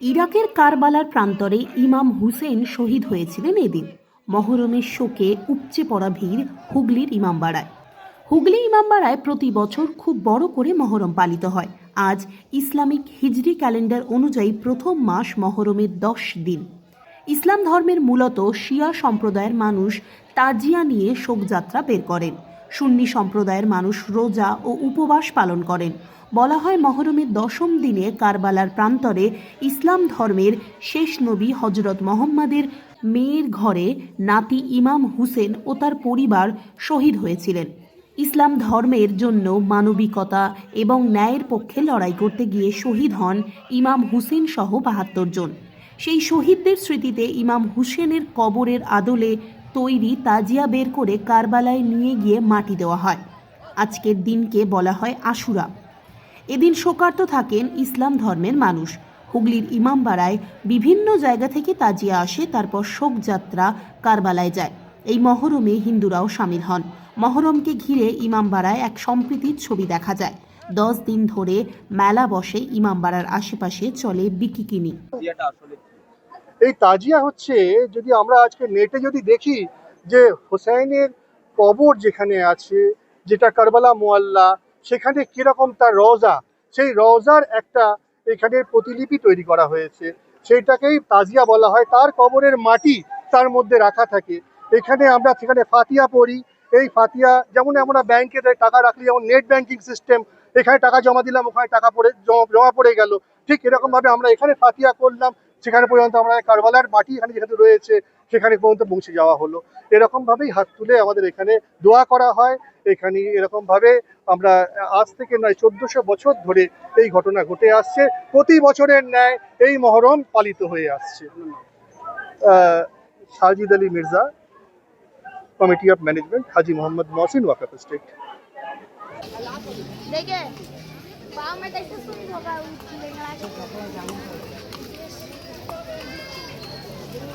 ইরাকের কারবালার প্রান্তরে ইমাম হুসেন শহীদ হয়েছিলেন এদিন। মহরমের শোকে উপচে পড়া ভিড় হুগলির ইমামবাড়ায়। হুগলি ইমামবাড়ায় প্রতি বছর খুব বড় করে মহরম পালিত হয়। আজ ইসলামিক হিজরি ক্যালেন্ডার অনুযায়ী প্রথম মাস মহরমের দশ দিন। ইসলাম ধর্মের মূলত শিয়া সম্প্রদায়ের মানুষ তাজিয়া নিয়ে শোকযাত্রা বের করেন। সুন্নি সম্প্রদায়ের মানুষ রোজা ও উপবাস পালন করেন। বলা হয় মহরমের দশম দিনে কারবালার প্রান্তরে ইসলাম ধর্মের শেষ নবী হজরত মোহাম্মদের মেয়ের ঘরে নাতি ইমাম হুসেন ও তার পরিবার শহীদ হয়েছিলেন। ইসলাম ধর্মের জন্য মানবিকতা এবং ন্যায়ের পক্ষে লড়াই করতে গিয়ে শহীদ হন ইমাম হুসেন সহ বাহাত্তর জন। সেই শহীদদের স্মৃতিতে ইমাম হুসেনের কবরের আদলে তৈরি তাজিয়া বের করে কারবালায় নিয়ে গিয়ে মাটি দেওয়া হয়। আজকের দিনকে বলা হয় আশুরা। এদিন শোকার্ত থাকেন ইসলাম ধর্মের মানুষ। হুগলির ইমামবাড়ায় বিভিন্ন জায়গা থেকে তাজিয়া আসে, তারপর শোকযাত্রা কারবালায় যায়। এই মহরমে হিন্দুরাও সামিল হন। মহরমকে ঘিরে ইমামবাড়ায় এক সম্প্রীতির ছবি দেখা যায়। দশ দিন ধরে মেলা বসে ইমামবাড়ার আশেপাশে চলে বিকিকিনি। এই তাজিয়া হচ্ছে যদি আমরা আজকে নেটে যদি দেখি যে হোসাইনের কবর যেখানে আছে, যেটা কারবালা মোয়াল্লা, সেখানে কীরকম তার রওজা, সেই রওজার একটা এখানে প্রতিলিপি তৈরি করা হয়েছে। সেইটাকেই তাজিয়া বলা হয়। তার কবরের মাটি তার মধ্যে রাখা থাকে। এখানে আমরা সেখানে ফাতিয়া পড়ি। এই ফাতিয়া যেমন আমরা ব্যাংকে টাকা রাখলে, যেমন নেট ব্যাংকিং সিস্টেম এখানে টাকা জমা দিলাম, ওখানে টাকা পড়ে, জমা পড়ে গেল। ঠিক এরকম ভাবে আমরা এখানে ফাতিয়া করলাম। সেখানে পর্যন্ত আমরা কারবালার মাটি এখানে যেখানে রয়েছে, সেখানে পর্যন্ত পৌঁছে যাওয়া হলো। এরকমভাবেই হাত তুলে আমাদের এখানে দোয়া করা হয়। এখানে এরকমভাবে আমরা আজ থেকে নয়, চোদ্দশো বছর ধরে এই ঘটনা ঘটে আসছে। প্রতি বছরের ন্যায় এই মহরম পালিত হয়ে আসছে। Sajid Ali Mirza, committee of management, Haji Mohammad Mohsin Waqf estate.